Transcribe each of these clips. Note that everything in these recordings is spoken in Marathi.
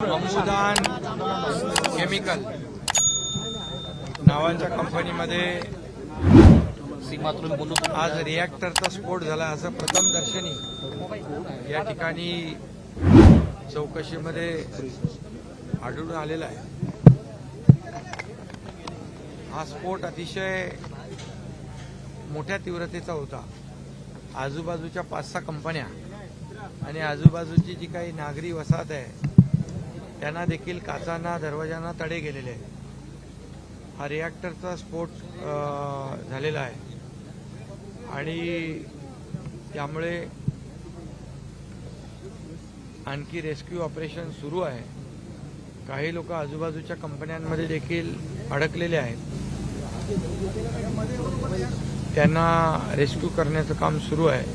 अमुदान केमिकल नावाच्या कंपनीमध्ये आज रिॲक्टरचा स्फोट झाला असं प्रथम दर्शनी या ठिकाणी चौकशीमध्ये आढळून आलेला आहे. हा स्फोट अतिशय मोठ्या तीव्रतेचा होता. आजूबाजूच्या पाच सहा कंपन्या आणि आजूबाजूची जी काही नागरी वसाहत आहे त्यांना देखील काचांना दरवाजांना तडे गेलेले आहेत. हा रिॲक्टरचा स्फोट झालेला आहे. आणि त्यामुळे आणखी रेस्क्यू ऑपरेशन सुरू आहे. काही लोक आजूबाजूच्या कंपन्यांमध्ये देखील अडकलेले आहेत. त्यांना रेस्क्यू करण्याचं काम सुरू आहे.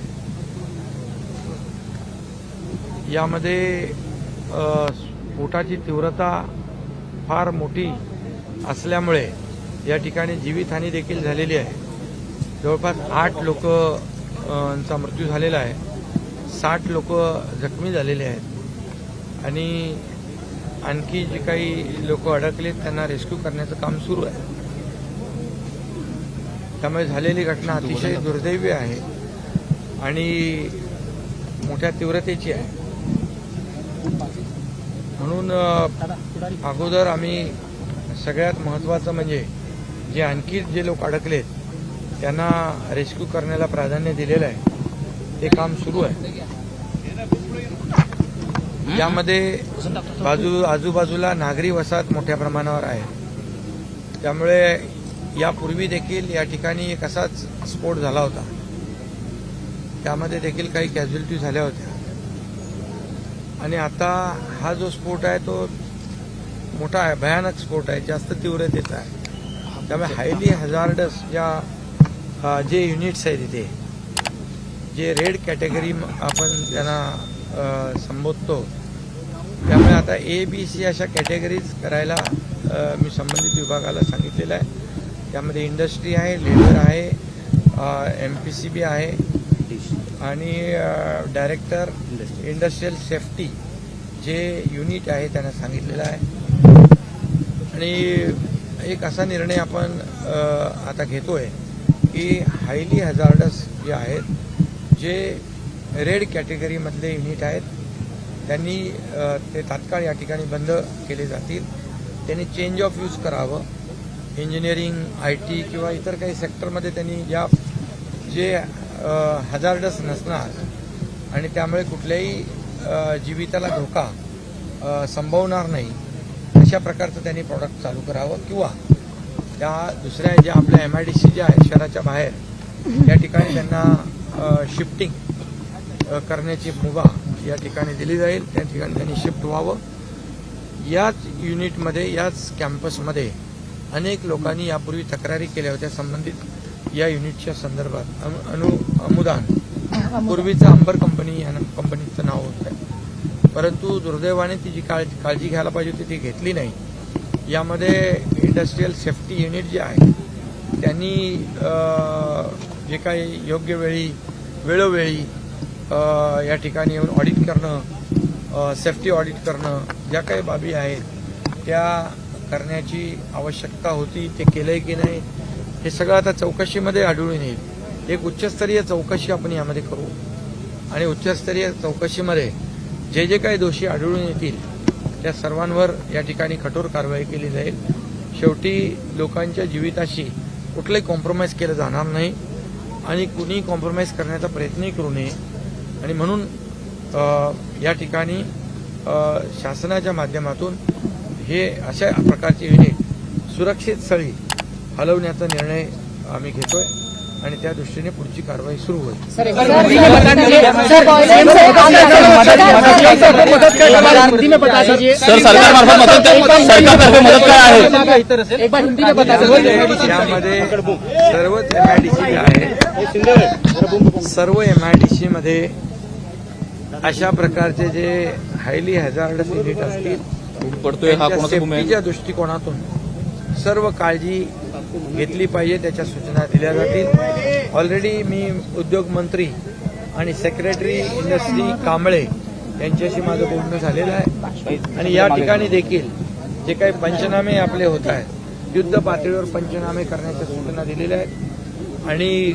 यामध्ये स्फोटाची तीव्रता फार मोठी असल्यामुळे या ठिकाणी जीवितहानी देखील झालेली आहे. जवळपास आठ लोक चा मृत्यू झालेला आहे. साठ लोक जखमी झालेले आहेत. आणि आणखी जे काही लोक अडकलेत त्यांना रेस्क्यू करण्याचं काम सुरू आहे. त्यामुळे झालेली घटना अतिशय दुर्दैवी आहे आणि मोठ्या तीव्रतेची आहे. म्हणून अगोदर आम्ही सगळ्यात महत्त्वाचं म्हणजे जे आणखी जे लोक अडकलेत त्यांना रेस्क्यू करण्याला प्राधान्य दिलेलं आहे. ते काम सुरू आहे. यामध्ये बाजू आजूबाजूला नागरी वसाहत मोठ्या प्रमाणावर आहे. त्यामुळे यापूर्वी देखील या ठिकाणी एक असाच स्फोट झाला होता. त्यामध्ये देखील काही कॅज्युअलिटी झाल्या होत्या. आणि आता हा जो स्फोट आहे तो मोठा आहे भयानक स्फोट आहे जास्त तीव्रतेचा आहे. त्यामुळे हायली हजार्डस ज्या जे युनिट्स आहेत इथे जे रेड कॅटेगरी आपण त्यांना संबोधतो त्यामुळे आता ए बी सी अशा कॅटेगरीज करायला मी संबंधित विभागाला सांगितलेलं आहे. त्यामध्ये इंडस्ट्री आहे लेबर आहे एम पी सी बी आहे आणि डायरेक्टर इंडस्ट्रियल सेफ्टी जे युनिट आहे त्यांना सांगितलेलं आहे. आणि एक असा निर्णय आपण आता आता घेतोय की हायली हजार्डस जे आहेत जे रेड कॅटेगरीमधले युनिट आहेत त्यांनी ते तात्काळ या ठिकाणी बंद केले जातील. त्यांनी चेंज ऑफ यूज करावं. इंजिनिअरिंग आय टी किंवा इतर काही सेक्टरमध्ये त्यांनी या जे हजार्डस नसणार आणि त्यामुळे कुठल्याही जीविताला धोका संभवणार नाही. अशा प्रकारचं त्यांनी प्रॉडक्ट चालू करावं किंवा त्या दुसऱ्या ज्या आपल्या एम आय डी सी ज्या आहेत शहराच्या बाहेर या ठिकाणी त्यांना शिफ्टिंग करण्याची मुभा या ठिकाणी दिली जाईल. त्या ठिकाणी त्यांनी शिफ्ट व्हावं. याच युनिटमध्ये याच कॅम्पसमध्ये अनेक लोकांनी यापूर्वी तक्रारी केल्या होत्या संबंधित या युनिटच्या संदर्भात. अनु अनु अमुदान. पूर्वीचं अंबर कंपनी या कंपनीचं नाव होतं. परंतु दुर्दैवाने ती जी काळजी काळजी घ्यायला पाहिजे होती ती घेतली नाही. यामध्ये इंडस्ट्रीयल सेफ्टी युनिट जे आहे त्यांनी जे काही योग्य वेळी वेळोवेळी या ठिकाणी येऊन ऑडिट करणं सेफ्टी ऑडिट करणं ज्या काही बाबी आहेत त्या करण्याची आवश्यकता होती ते केलंय की नाही हे सगळं आता चौकशीमध्ये आढळून येईल. एक उच्चस्तरीय चौकशी आपण यामध्ये करू. आणि उच्चस्तरीय चौकशीमध्ये जे जे काही दोषी आढळून येतील त्या सर्वांवर या ठिकाणी कठोर कारवाई केली जाईल. शेवटी लोकांच्या जीविताशी कुठलंही कॉम्प्रोमाइज केलं जाणार नाही. आणि कुणी कॉम्प्रोमाइज करण्याचा प्रयत्नही करू नये. आणि म्हणून या ठिकाणी शासनाच्या माध्यमातून हे अशा प्रकारचे युनिट सुरक्षित स्थळी हलवण्याचा निर्णय आम्ही घेतोय. आणि त्या दृष्टीने पुढची कारवाई सुरू होईल. हिंदी में बता दीजिए. सर सरकार मार्फत मदत सरकारतर्फे मदत काय आहे? एक बार हिंदी में बता दीजिए. यामध्ये सर्वच एम आय डी सी आहेत सर्व एम आय डी सी मध्ये अशा प्रकारचे जे हायली हॅझार्डस युनिट असतील हा आहे? सेफ्टीच्या दृष्टिकोनातून सर्व काळजी घेतली पाहिजे त्याच्या सूचना दिल्या जातील. ऑलरेडी मी उद्योग मंत्री आणि सेक्रेटरी इंडस्ट्री कांबळे यांच्याशी माझं बोलणं झालेलं आहे. आणि या ठिकाणी देखील जे काही पंचनामे आपले होत आहेत युद्ध पातळीवर पंचनामे करण्याच्या सूचना दिलेल्या आहेत. आणि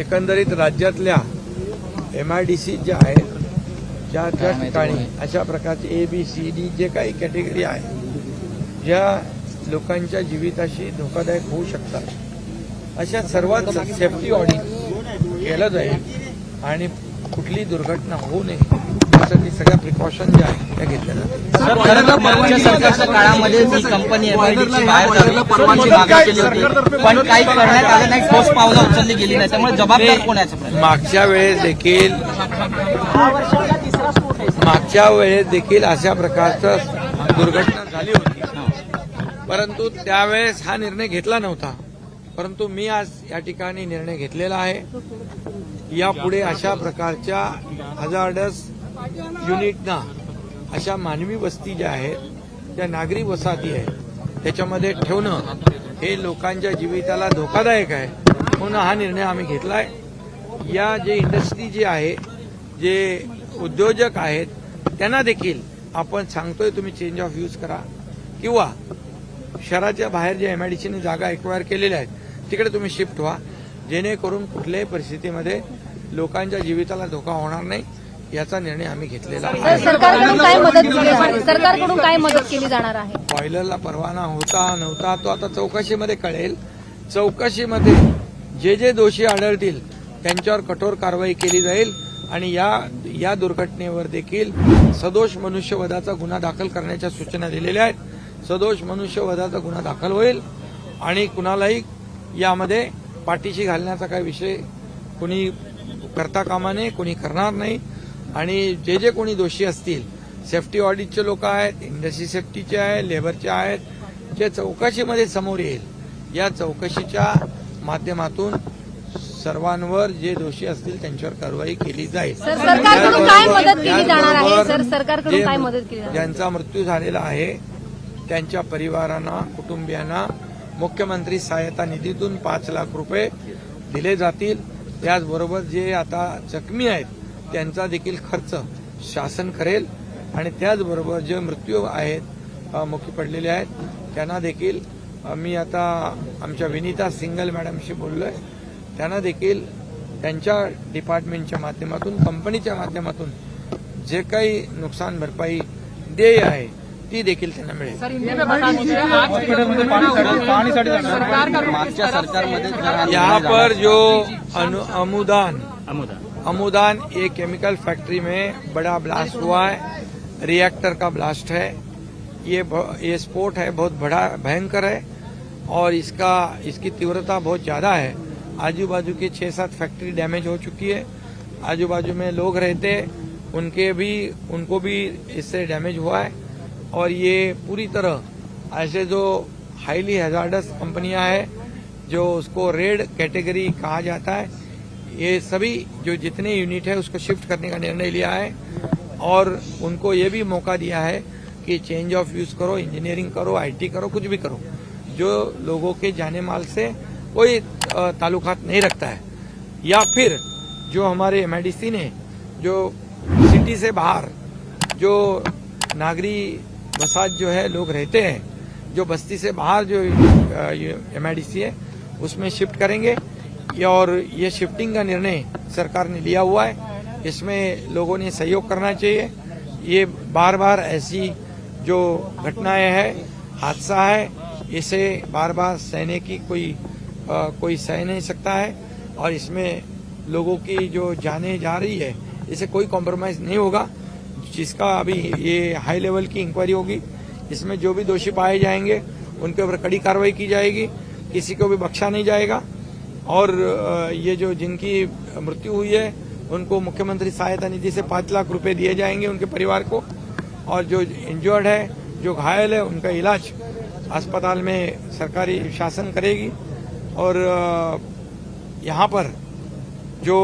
एकंदरीत राज्यातल्या एम आय डी सी ज्या आहेत ज्या त्या ठिकाणी अशा प्रकारचे A B C D J काही कॅटेगरी आहे ज्या लोकांच्या जीविताशी धोकादायक होऊ शकतात. अशा सर्वांचं सेफ्टी ऑडिट केलं जाईल आणि कुठली दुर्घटना होऊ नये. यासाठी सगळ्या प्रिकॉशन ज्या आहेत त्या घेतल्या सरकारच्या काळामध्ये कंपनी पण काही करण्यात आलं नाही ठोस पावलं उचलली गेली नाही. त्यामुळे जबाबदार कोण मागच्या वेळेस देखील मागच्या वेळेस देखील अशा प्रकारचं दुर्घटना झाली होती. परंतु त्यावेळेस हा निर्णय घेतला नव्हता. परंतु मी आज या ठिकाणी निर्णय घेतलेला आहे. यापुढे अशा प्रकारच्या हजार्डस युनिटना अशा मानवी वस्ती ज्या आहेत त्या नागरी वसाहती आहेत त्याच्यामध्ये ठेवणं हे लोकांच्या जीविताला धोकादायक आहे म्हणून हा निर्णय आम्ही घेतला आहे या जे इंडस्ट्री जी आहे जे उद्योजक आहेत त्यांना देखील आपण सांगतोय तुम्ही चेंज ऑफ यूज करा. किंवा शहराच्या बाहेर जे एमआयडीसीने जागा एक्वायर केलेल्या आहेत तिकडे तुम्ही शिफ्ट व्हा. जेणेकरून कुठल्याही परिस्थितीमध्ये लोकांच्या जीविताला धोका होणार नाही याचा निर्णय आम्ही घेतलेला सरकारकडून काय मदत केली जाणार आहे? बॉयलरला परवाना होता नव्हता तो आता चौकशीमध्ये कळेल. चौकशीमध्ये जे जे दोषी आढळतील त्यांच्यावर कठोर कारवाई केली जाईल आणि या या दुर्घटनेवर देखील सदोष मनुष्यवधाचा गुन्हा दाखल करण्याच्या सूचना दिलेल्या आहेत. सदोष मनुष्यवधाचा गुन्हा दाखल होईल आणि कुणालाही यामध्ये पाठीशी घालण्याचा काही विषय कोणी करता कामा नये कोणी करणार नाही. आणि जे जे कोणी दोषी असतील सेफ्टी ऑडिटचे लोक आहेत इंडस्ट्री सेफ्टीचे आहेत लेबरचे आहेत जे चौकशीमध्ये समोर येईल या चौकशीच्या माध्यमातून सर्वांवर जे दोषी असतील त्यांच्यावर कारवाई केली जाईल. सर सरकारकडून काय मदत केली जाणार आहे? त्याचबरोबर सर सरकारकडून जे काय मदत केली जाणार ज्यांचा मृत्यू झालेला आहे त्यांच्या परिवारांना कुटुंबियांना मुख्यमंत्री सहायता निधीतून पाच लाख रुपये दिले जातील. त्याचबरोबर जे आता जखमी आहेत त्यांचा देखील खर्च शासन करेल. आणि त्याचबरोबर जे मृत्यू आहेत मुखी पडलेले आहेत त्यांना देखील मी आता आमच्या विनीता सिंगल मॅडमशी बोललोय. त्यांना देखील त्यांच्या डिपार्टमेंटच्या माध्यमातून कंपनीच्या माध्यमातून जे काही नुकसान भरपाई देय आहे ती देखील त्यांना मिळेल हा। यहाँ पर जो अनुदान अनुदान ये केमिकल फैक्ट्री में बड़ा ब्लास्ट हुआ है। रिएक्टर का ब्लास्ट है। ये ये स्पोर्ट है बहुत बड़ा भयंकर है। और इसका इसकी तीव्रता बहुत ज़्यादा है। आजू बाजू की छह सात फैक्ट्री डैमेज हो चुकी है। आजू बाजू में लोग रहते उनके भी उनको भी इससे डैमेज हुआ है। और ये पूरी तरह ऐसे जो हाईली हैजार्डस कंपनियाँ हैं, जो उसको रेड कैटेगरी कहा जाता है, ये सभी जो जितने यूनिट है, उसको शिफ्ट करने का निर्णय लिया है और उनको ये भी मौका दिया है कि चेंज ऑफ़ यूज़ करो इंजीनियरिंग करो आईटी करो, कुछ भी करो। जो लोगों के जाने माल से कोई ताल्लुकात नहीं रखता है। या फिर जो हमारे एमआईडीसी ने जो सिटी से बाहर, जो नागरी बसात जो है लोग रहते हैं जो बस्ती से बाहर जो एमआईडीसी है उसमें शिफ्ट करेंगे। और ये शिफ्टिंग का निर्णय सरकार ने लिया हुआ है। इसमें लोगों ने सहयोग करना चाहिए। ये बार बार ऐसी जो घटनाएँ हैं हादसा है इसे बार बार सहने की कोई अ, कोई सह नहीं सकता है। और इसमें लोगों की जो जाने जा रही है इसे कोई कॉम्प्रोमाइज नहीं होगा। जिसका अभी ये हाई लेवल की इंक्वायरी होगी इसमें जो भी दोषी पाए जाएँगे, उनके ऊपर कड़ी कार्रवाई की जाएगी, किसी को भी बख्शा नहीं जाएगा। और ये जो जिनकी मृत्यु हुई है, उनको मुख्यमंत्री सहायता निधि से पाँच लाख रुपए दिए जाएँगे उनके परिवार को। और जो इंजर्ड है, जो घायल है, उनका इलाज अस्पताल में सरकारी शासन करेगी। और यहाँ पर जो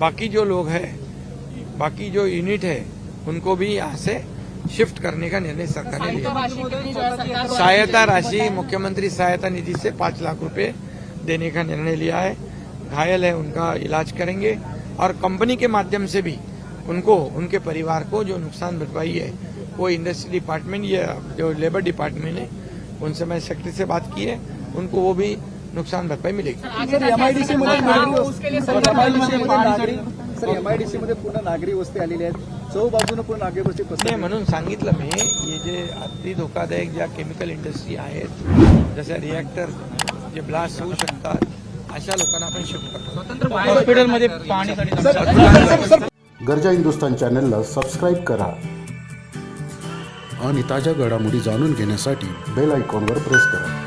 बाकी जो लोग हैं बाकी जो यूनिट है उनको भी यहाँ से शिफ्ट करने का निर्णय सरकार ने लिया। सहायता राशि मुख्यमंत्री सहायता निधि से पाँच लाख रुपए देने का निर्णय लिया है। घायल है उनका इलाज करेंगे। और कंपनी के माध्यम से भी उनको उनके परिवार को जो नुकसान भरपाई है वो इंडस्ट्री डिपार्टमेंट या जो लेबर डिपार्टमेंट है उनसे मैं सेक्रेटरी से बात की है उनको वो भी नुकसान भरपाई मिलेगी। सर एमआयडीसी मध्ये नागरी वस्ती सर एमआयडीसी मध्ये पूर्ण नागरी वस्ती आलेली आहेत. चौ बाजूने पूर्ण नागरी वस्ती नाही पसरली म्हणून सांगितलं मी हे जे अति धोकादायक ज्या केमिकल इंडस्ट्री आहेत जसे रिॲक्टर जे ब्लास्ट होऊ शकतात अशा लोकांना आपण शिफ्ट करतो. हॉस्पिटलमध्ये पाहणीसाठी गरजा हिंदुस्तान चॅनलला सबस्क्राईब करा. आणि ताज्या घडामोडी जाणून घेण्यासाठी बेल आयकॉनवर प्रेस करा.